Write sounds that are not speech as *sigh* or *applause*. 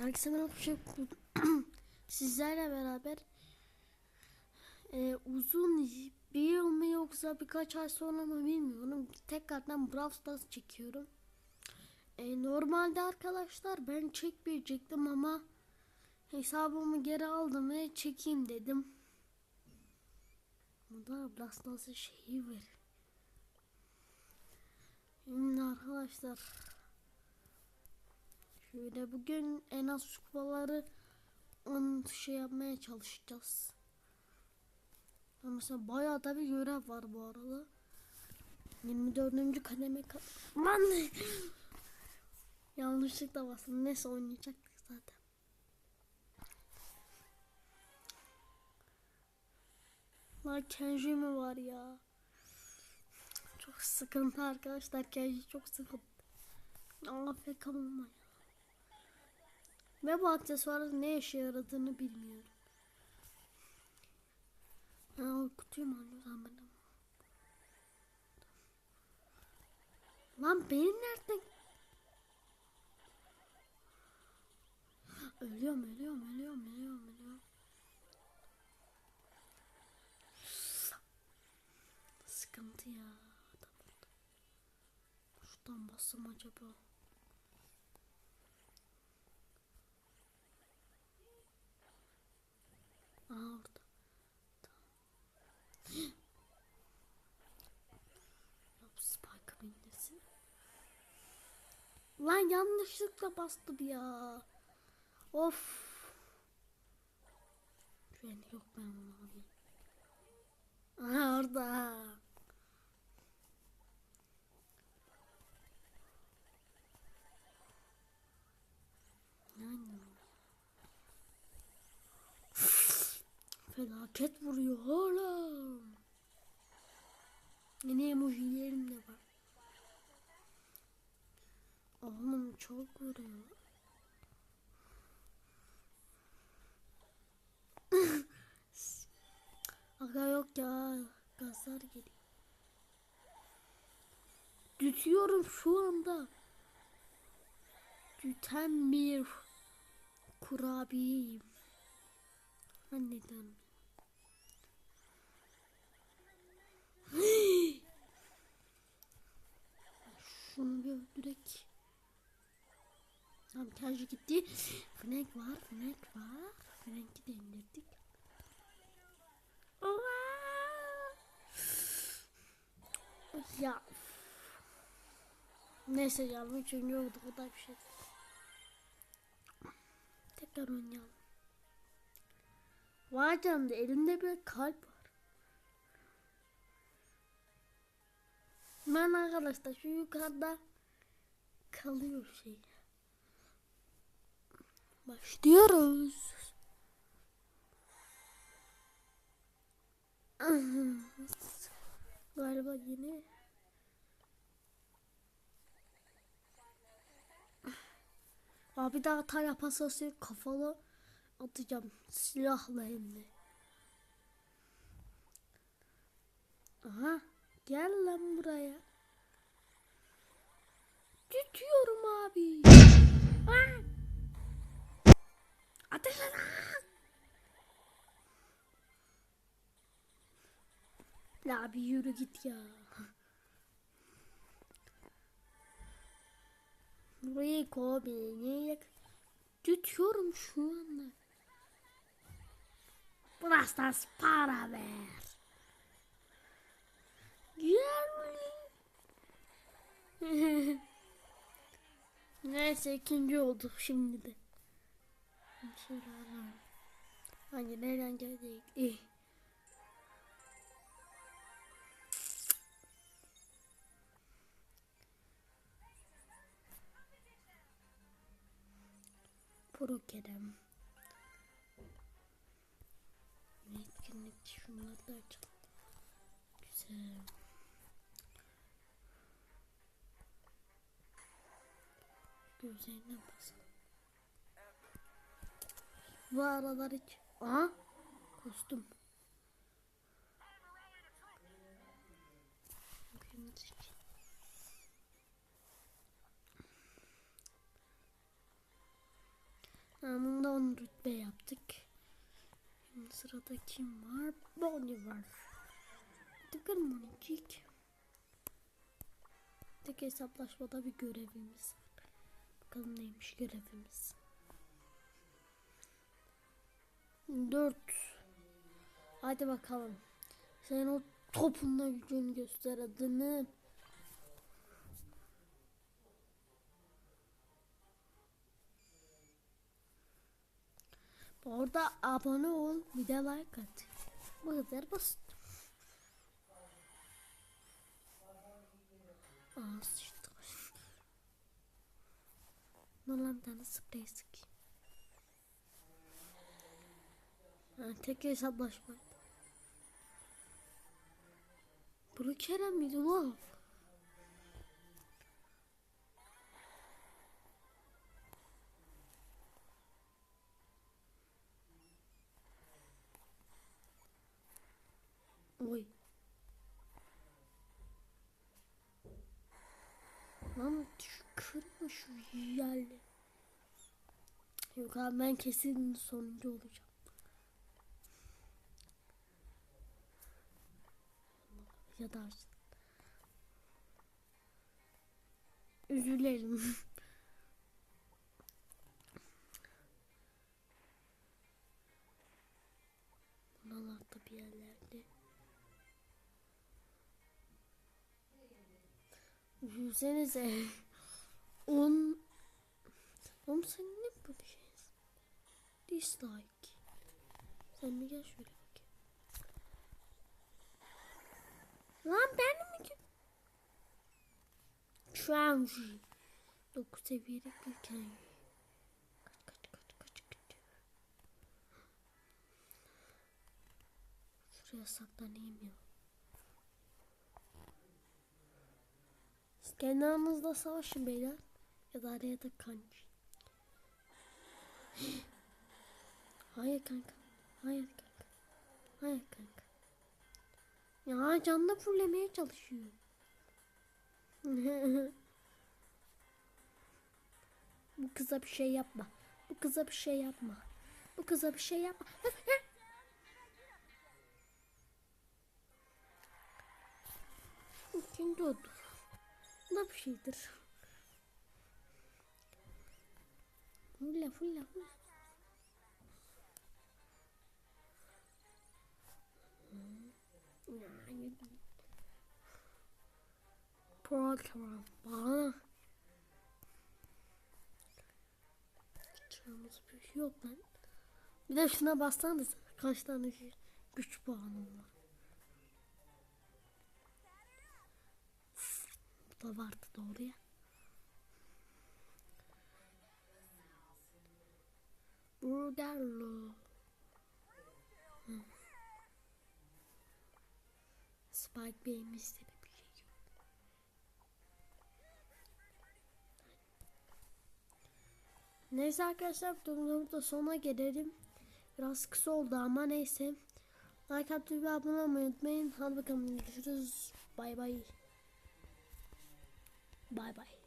Herkese merhaba. Şey, *clears throat* sizlerle beraber e, uzun bir yıl mı yoksa birkaç ay sonra mı bilmiyorum. Tekrardan Brawl Stars çekiyorum. E, normalde arkadaşlar ben çekmeyecektim ama hesabımı geri aldım ve çekeyim dedim. Bu da Brawl Stars'ın şeyi var. Şimdi arkadaşlar Şöyle bugün en az kupaları on şey yapmaya çalışacağız. Mesela bayağı da bir görev var bu arada. 24. kademe. Lan! Yanlışlıkla bastım. Neyse oynayacaktık zaten. Lan Kenji mi var ya? Çok sıkıntı arkadaşlar. Kenji çok sıkıntı. AFK olma ya. Ve bu aksesuarın ne işe yaradığını bilmiyorum. Ha, o kutuyu mu de- Lan benim nereden? Ölüyorum, ölüyorum, ölüyorum, ölüyorum, ölüyorum. Sıkıntı ya. Şuradan bassam acaba? Aa orada. Tamam. Yok Spike'ın indesin. Lan yanlışlıkla bastım ya. Of. Güvenli yok ben onu. Aha orada. Yani. Felaket vuruyor oğlum. Yine emojilerim de var. Oğlum çok vuruyor. Yok ya. Gazlar geliyor. Dütüyorum şu anda. Düten bir kurabiyeyim. Anneden. Şunu bir öldürek. Tamam tercih gitti. Frank var, Frank var. Frank'i de indirdik. Oha! Ya. Neyse ya çünkü yoktu o da bir şey. Tekrar oynayalım. Vay canına elimde bir kalp var. Ben arkadaşlar şu yukarıda kalıyor şey. Başlıyoruz. *laughs* Galiba yine Abi daha hata yapasası kafalı atacağım silahla hem de. Aha gel lan buraya. Tutuyorum abi. Aa! Ateş et. La abi yürü git ya. Koy beni. yak- Tutuyorum şu anda. Burası para ver. Gel. *laughs* Neyse ikinci olduk şimdi de. Alalım. Hangi nereden geldik? İyi. Pro Kerem. Etkinlik şunları da açalım. Güzel. Gözlerine basalım. Bu aralar hiç... Aha! Kostüm. 10 rütbe yaptık. Şimdi sırada kim var? Bonnie var. Tıkır monicik. Tek hesaplaşmada bir görevimiz var. Bakalım neymiş görevimiz. 4 Hadi bakalım. Sen o topunla gücünü göster adını. Bu arada abone ol, bir de like at. Bu kadar basit. Aa sıçtı. Bana bir tane sprey sıkayım. Ha, tek hesaplaşma. Bunu Kerem miydi lan? şu yerli. Yok abi ben kesin sonuncu olacağım. Ya da üzülerim. *laughs* Malatya bir yerlerde. Üzülsenize. *laughs* 10 Oğlum sen ne böyle şeysin? Dislike. Sen bir gel şöyle bakayım. Lan ben mi ki? Tranji. 9 seviyede gülken. Kaç kaç kaç kaç kaç. Şuraya saklanayım ya. İskender'ımızla savaşın beyler. Ya da araya da kanç. Hayır kanka. Hayır kanka. Hayır kanka. Ya canlı fullemeye çalışıyor. *laughs* Bu kıza bir şey yapma. Bu kıza bir şey yapma. Bu kıza bir şey yapma. Kendi oldu. Ne bir şeydir. Fulla fulla fulla. Yani program bana Çağımız bir şey yok lan. Bir de şuna bassanız kaç tane güç puanım var. Bu da vardı doğru ya. Hı. Spike Bey'imizde bir şey yok. Neyse arkadaşlar videomuzun da sonuna gelelim. Biraz kısa oldu ama neyse. Like atmayı ve abone olmayı unutmayın. Hadi bakalım görüşürüz. Bay bay. Bay bay.